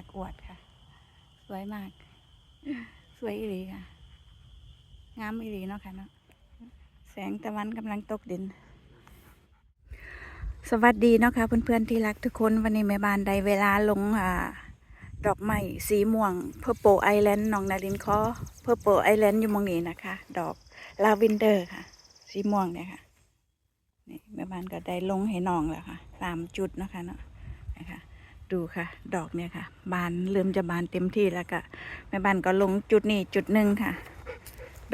ากอวดค่ะ สวยมาก สวยอีหลีค่ะ งามอีหลีเนาะค่ะเนาะแสงตะวันกำลังตกดิน สวัสดีเนาะค่ะเพื่อนๆที่รักทุกคนวันนี้แม่บ้านได้เวลาลงอ่าดอกไม้สีม่วงเพอร์โปไอแลนด์น้องนารินคอเพอร์โปไอแลนด์อยู่มองนี้นะคะ ดอกลาเวนเดอร์ค่ะ สีม่วงเนี่ยค่ะนี่แม่บ้านก็ได้ลงให้น้องแล้วค่ะสามจุดนะคะเนาะนะคะ ดูค่ะ ดอกเนี่ยค่ะ บานเริ่มจะบานเต็มที่แล้วก็แม่บ้านก็ลงจุดนี้จุดหนึ่งค่ะ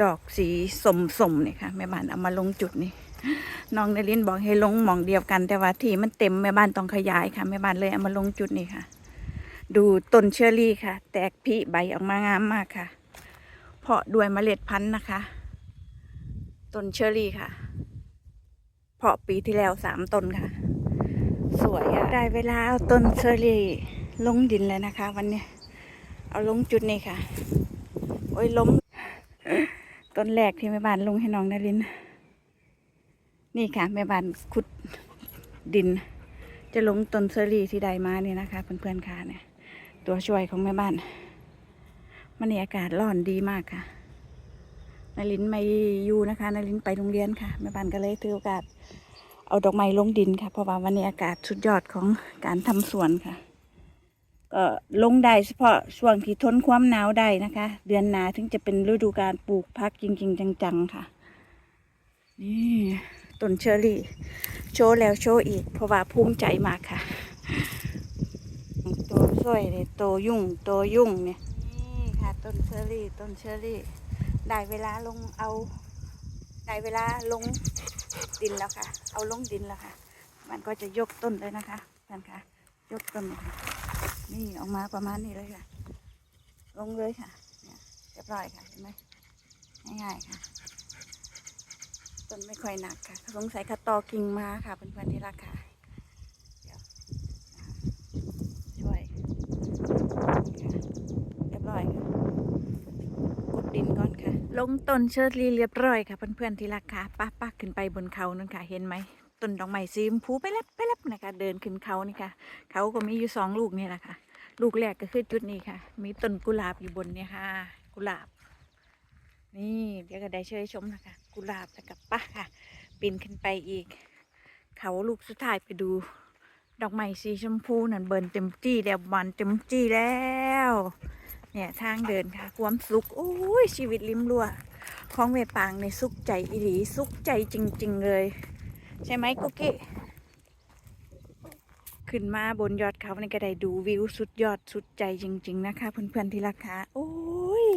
ดอกสีสมสมๆนี่ค่ะแม่บ้านเอามาลงจุดนี้น้องนลินบอกให้ลงหมองเดียวกัน แต่ว่าที่มันเต็มแม่บ้านต้องขยายค่ะแม่บ้านเลยเอามาลงจุดนี้ค่ะ ดูต้นเชอรี่ค่ะ แตกผลิใบออกมางามมากค่ะ เพาะด้วยเมล็ดพันธุ์นะคะต้นเชอรี่ค่ะ เพาะปีที่แล้วสามต้นค่ะ สวยอะได้เวลาเอาต้นเชอรี่ลงดินแล้วนะคะ วันนี้ เอาลงจุดนี้ค่ะ โอ้ยล้มต้นแรกที่แม่บ้านลงให้น้องนาริน นี่ค่ะแม่บ้านขุดดิน จะลงต้นเชอรี่ที่ได้มานี่นะคะ เพื่อนๆค่ะเนี่ย ตัวช่วยของแม่บ้าน มันนี่อากาศร้อนดีมากค่ะนารินไม่อยู่นะคะนารินไปโรงเรียนค่ะแม่บ้านก็เลยถือโอกาส เอาดอกไม้ลงดินค่ะ เพราะว่าวันนี้อากาศสุดยอดของการทำสวนค่ะ ก็ลงได้เฉพาะช่วงที่ทนความหนาวได้นะคะ เดือนหนาถึงจะเป็นฤดูการปลูกพักจริง ๆ จังๆค่ะ นี่ต้นเชอรี่ โชว์แล้วโชว์อีก เพราะว่าภูมิใจมากค่ะ ตัวสวยเลยโตยุ่งโตยุ่งเนี่ย นี่ค่ะต้นเชอรี่ ต้นเชอรี่ ได้เวลาลงเอา ได้เวลาลงดินแล้วค่ะ เอาลงดินแล้วค่ะ มันก็จะยกต้นเลยนะคะท่านคะยกต้นค่ะนี่ออกมาประมาณนี้เลยค่ะ ลงเลยค่ะเนี่ยเรียบร้อยค่ะเห็นไหมง่ายๆค่ะต้นไม่ค่อยหนักค่ะสงสัยคัดตอกิ่งมาค่ะเพื่อนๆที่รักค่ะเดี๋ยวอ่าช่วยค่ะเรียบร้อยค่ะกดดินก่อนค่ะ ลงต้นเชิดลีเรียบร้อยค่ะเพื่อนๆที่รักค่ะป้าป้าขึ้นไปบนเขานั่นค่ะเห็นไหมต้นดอกไม้สีชมพูไปแล้วไปแล้วนะคะ เดินขึ้นเขานี่ค่ะ เขาก็มีอยู่สองลูกนี่แหละค่ะ ลูกแรกก็คือจุดนี้ค่ะ มีต้นกุหลาบอยู่บนเนี่ยค่ะ กุหลาบ นี่เดี๋ยวก็ได้เชยชมนะคะ กุหลาบแล้วกับป้าค่ะปีนขึ้นไปอีก เขาลูกสุดท้ายไปดู ดอกไม้สีชมพูนั่นเบิร์นเต็มจี้แล้วบานเต็มจี้แล้ว เนี่ยทางเดินค่ะ ความสุขโอ้ยชีวิตริมรั้วของเมปางในสุขใจอีหลีสุขใจจริง ๆ เลย ใช่ไหมกุ๊กกี้ขึ้นมาบนยอดเขาในี่ก็ได้ดูวิวสุดยอดสุดใจจริง ๆ นะคะ เพื่อนๆที่รักค่ะโอ้ย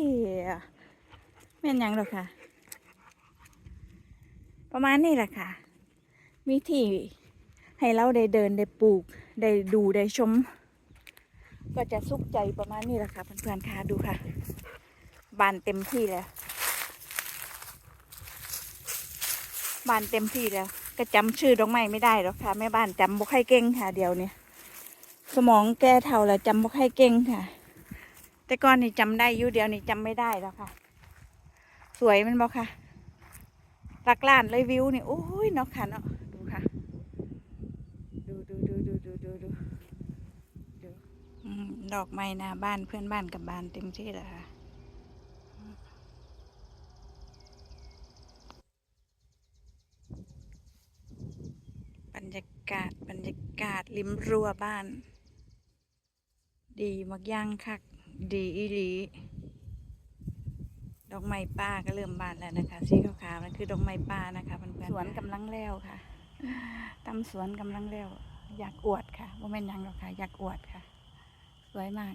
แม่นยังหรอกค่ะ ประมาณนี้แหละค่ะ มีที่ให้เราได้เดินได้ปลูก ได้ดูได้ชม ก็จะซุกใจประมาณนี้แหละค่ะเพื่อนๆค่ะดูค่ะ บานเต็มที่แล้ว บานเต็มที่แล้ว ก็จำชื่อดอกไม้ไม่ได้หรอกค่ะแม่บ้านจำบุกไห้เก่งค่ะ เดี๋ยวนี้สมองแก่เท่าแล้วจำบุกไห้เก่งค่ะ แต่ก่อนนี่จำได้อยู่เดียวนี่จำไม่ได้แล้วค่ะ สวยมันบอกค่ะรักล้านเลยวิวนี่โอ้ยนอกขันเนาะดูค่ะ ดูดูดูดูดูดู ดอกไม้หน้าบ้านเพื่อนบ้านกับบ้านเต็มที่แล้วค่ะบรรยากาศบรรยากาศริมรั้วบ้าน ดีมากย่างคัก ดีอีหลีดอกไม้ป่าก็เริ่มบานแล้วนะคะ สีขาวๆนั่นคือดอกไม้ป่านะคะเพื่อนๆสวนกำลังแล้วค่ะตำสวนกำลังแล้ว อยากอวดค่ะว่าแม่นหยังหรอกค่ะ อยากอวดค่ะ สวยมาก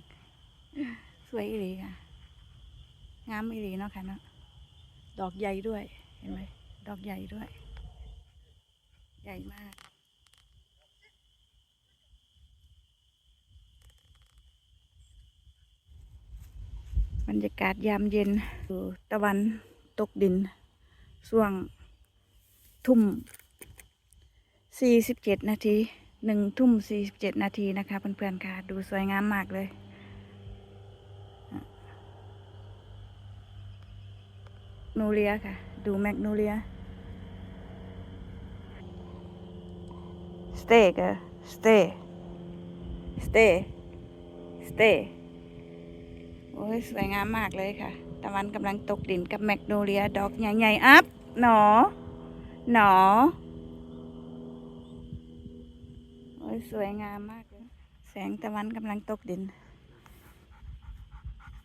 สวยอีหลีค่ะ งามอีหลีเนาะค่ะเนาะ ดอกใหญ่ด้วย เห็นไหม ดอกใหญ่ด้วย ใหญ่มากบรรยากาศยามเย็นดูตะวันตกดินช่วงทุ่มสี่สิบเจ็ดนาที หนึ่งทุ่มสี่สิบเจ็ดนาทีนะคะเพื่อนๆค่ะ ดูสวยงามมากเลยโนเลียค่ะ ดูแมกโนเลียสเตย์ก็สเตย์สเตย์ส stay โอ้ยสวยงามมากเลยค่ะ ตะวันกำลังตกดินกับแมกโนเลียดอกใหญ่ๆอัพหนอ หนอ โอ้ ยสวยงามมากเลย แสงตะวันกำลังตกดิน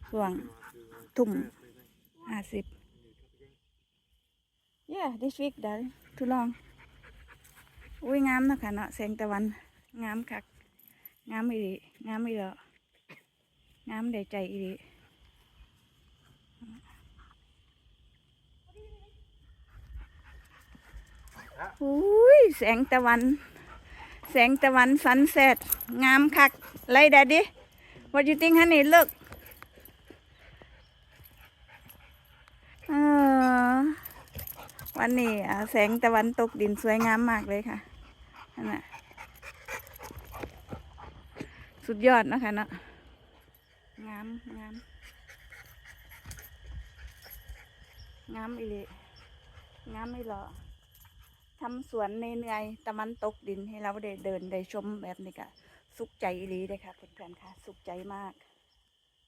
ช่วงทุ่มห้าสิบ yeah this week ได้ทุลอง อุ้ยงามเนาะคะเนาะแสงตะวัน งามคัก งามอีหลีงามอีหลองามได้ใจอีหลีอุ้ยแสงตะวัน แสงตะวันสันเสร็จงามคักไรแดดดิ What you think honey look เออวันนี้แสงตะวันตกดินสวยงามมากเลยค่ะน่ะสุดยอดนะคะเนาะงามงามงามอีหลีงามอีหลอ ทำสวนในเหนื่อยๆตะวันตกดินให้เราได้เดินได้ชมแบบนี้ก็สุขใจอีหลีเลยค่ะเพื่อนๆค่ะสุขใจมาก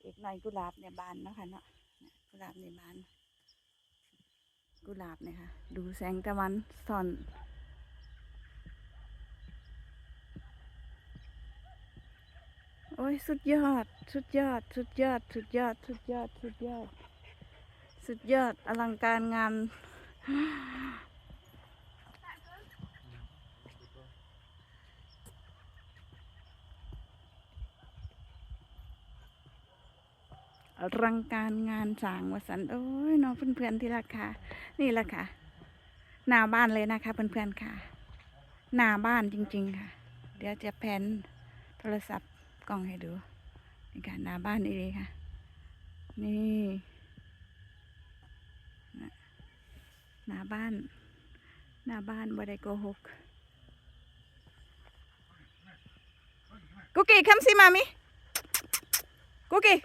อีกหน่อยกุหลาบเนี่ยบานเนาะค่ะเนาะกุหลาบเนี่ยบาน กุหลาบเนี่ยค่ะ ดูแสงตะวันส่อนโอ้ยสุดยอด สุดยอด สุดยอด สุดยอด สุดยอด สุดยอด สุดยอดอลังการงาน อลังการงานสางวสันโอ้ยน้องเพื่อนๆที่รักค่ะ นี่แหละค่ะ หน้าบ้านเลยนะคะเพื่อนๆค่ะ หน้าบ้านจริง ๆ ค่ะ เดี๋ยวจะแพนโทรศัพท์กล้องให้ดูนี่ค่ะหน้าบ้านนี่เลยค่ะ นี่น่ะหน้าบ้าน หน้าบ้านบ่ได้โกหกกุกกี้คัมสิมามิกุกกี้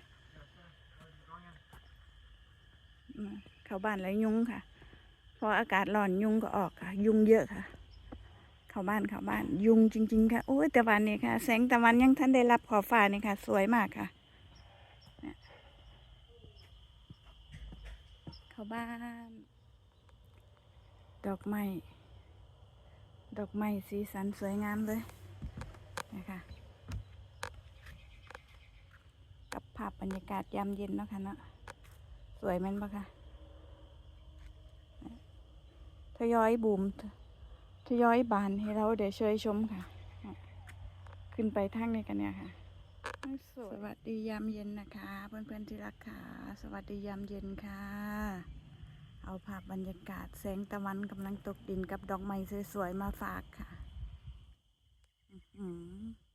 อืม เข้าบ้านแล้วยุงค่ะ พออากาศร้อนยุงก็ออกค่ะ ยุงเยอะค่ะ เข้าบ้านเข้าบ้าน ยุงจริง ๆ ค่ะโอ้ยต่วันนี้ค่ะ แสงตะวันยังท่านได้รับขอบฟ้านี่ค่ะ สวยมากค่ะ เข้าบ้าน ดอกไม้ดอกไม้สีสันสวยงามเลยนะคะกับภาพบรรยากาศยามเย็นเนาะค่ะเนาะสวยแมันปะคะ ทยอยบูมทยอยบานให้เราเดี๋ยวช่วยชมค่ะ ขึ้นไปทางนี้กันเนี่ยค่ะ สวัสดียามเย็นนะคะ เพื่อนๆที่รักค่ะ สวัสดียามเย็นค่ะ เอาภาพบรรยากาศแสงตะวันกำลังตกดินกับดอกไม้สวยๆมาฝากค่ะ อือ